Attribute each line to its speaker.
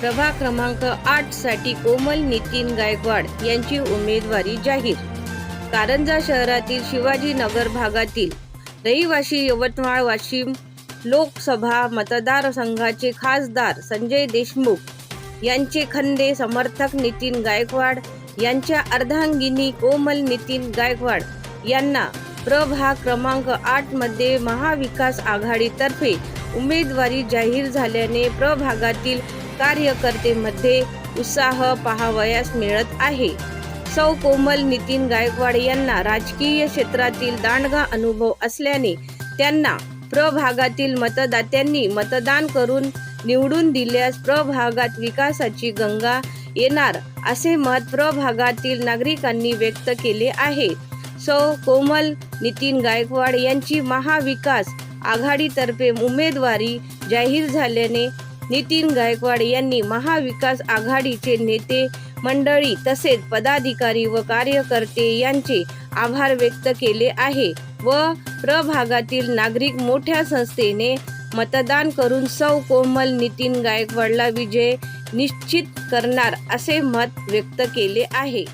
Speaker 1: प्रभा क्रमांक आठसाठी कोमल नितीन गायकवाड यांची उमेदवारी जाहीर. कारंजा शहरातील शिवाजीनगर भागातील रहिवाशी यवतमाळ वाशिम लोकसभा मतदारसंघाचे खासदार संजय देशमुख यांचे खंदे समर्थक नितीन गायकवाड यांच्या अर्धांगिनी कोमल नितीन गायकवाड यांना प्रभाग क्रमांक आठमध्ये महाविकास आघाडीतर्फे उमेदवारी जाहीर झाल्याने प्रभागातील कार्यकर्तेमध्ये उत्साह पाहावयास मिळत आहे. सौ कोमल नितीन गायकवाड यांना राजकीय क्षेत्रातील दांडगा अनुभव असल्याने त्यांना प्रभागातील मतदात्यांनी मतदान करून निवडून दिल्यास प्रभागात विकासाची गंगा येणार असे मत प्रभागातील नागरिकांनी व्यक्त केले आहे. सौ कोमल नितीन गायकवाड यांची महाविकास आघाडीतर्फे उमेदवारी जाहीर झाल्याने नितीन गायकवाड यांनी महाविकास आघाडीचे नेते मंडळी तसेच पदाधिकारी व कार्यकर्ते यांचे आभार व्यक्त केले आहे व प्रभागातील नागरिक मोठ्या संस्थेने मतदान करून सौ कोमल नितीन गायकवाडला विजय निश्चित करणार असे मत व्यक्त केले आहे.